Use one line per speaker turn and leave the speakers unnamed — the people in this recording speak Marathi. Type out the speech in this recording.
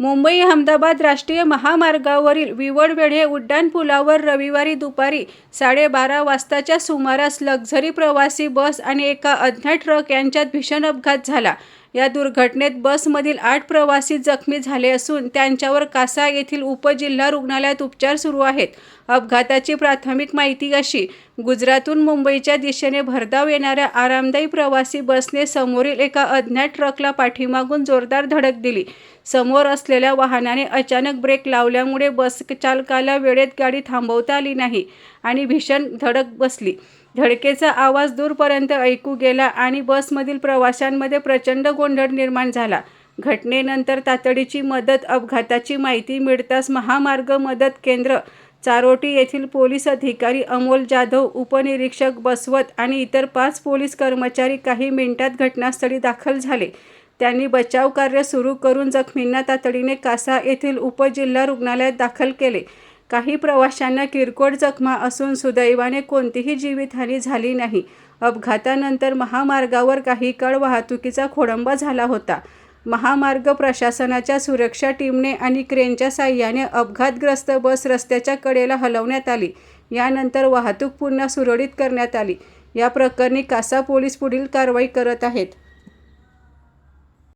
मुंबई अहमदाबाद राष्ट्रीय महामार्गावरील विवडवेढे उड्डाणपुलावर रविवारी दुपारी साडेबारा वाजताच्या सुमारास लक्झरी प्रवासी बस आणि एका अज्ञात ट्रक यांच्यात भीषण अपघात झाला. या दुर्घटनेत बसमधील आठ प्रवासी जखमी झाले असून त्यांच्यावर कासा येथील उपजिल्हा रुग्णालयात उपचार सुरू आहेत. अपघाताची प्राथमिक माहिती अशी, गुजरातून मुंबईच्या दिशेने भरधाव येणाऱ्या आरामदायी प्रवासी बसने समोरील एका अज्ञात ट्रकला पाठीमागून जोरदार धडक दिली. समोर असलेल्या वाहनाने अचानक ब्रेक लावल्यामुळे बस चालकाला वेळेत गाडी थांबवता आली नाही आणि भीषण धडक बसली. धडकेचा आवाज दूरपर्यंत ऐकू गेला आणि बसमधील प्रवाशांमध्ये प्रचंड गोंधळ निर्माण झाला. घटनेनंतर तातडीची मदत अपघाताची माहिती मिळताच महामार्ग मदत केंद्र, चारोटी येथील पोलीस अधिकारी अमोल जाधव, उपनिरीक्षक बसवत आणि इतर पाच पोलीस कर्मचारी काही मिनिटात घटनास्थळी दाखल झाले. त्यांनी बचावकार्य सुरू करून जखमींना तातडीने कासा येथील उपजिल्हा रुग्णालयात दाखल केले. काही प्रवाशांना किरकोळ जखमा असून सुदैवाने कोणतीही जीवितहानी झाली नाही. अपघातानंतर महामार्गावर काही काळ वाहतुकीचा खोळंबा झाला होता. महामार्ग प्रशासनाच्या सुरक्षा टीमने आणि क्रेनच्या साहाय्याने अपघातग्रस्त बस रस्त्याच्या कडेला हलवण्यात आली. यानंतर वाहतूक पुन्हा सुरळीत करण्यात आली. या प्रकरणी कासा पोलीस पुढील कारवाई करत आहेत.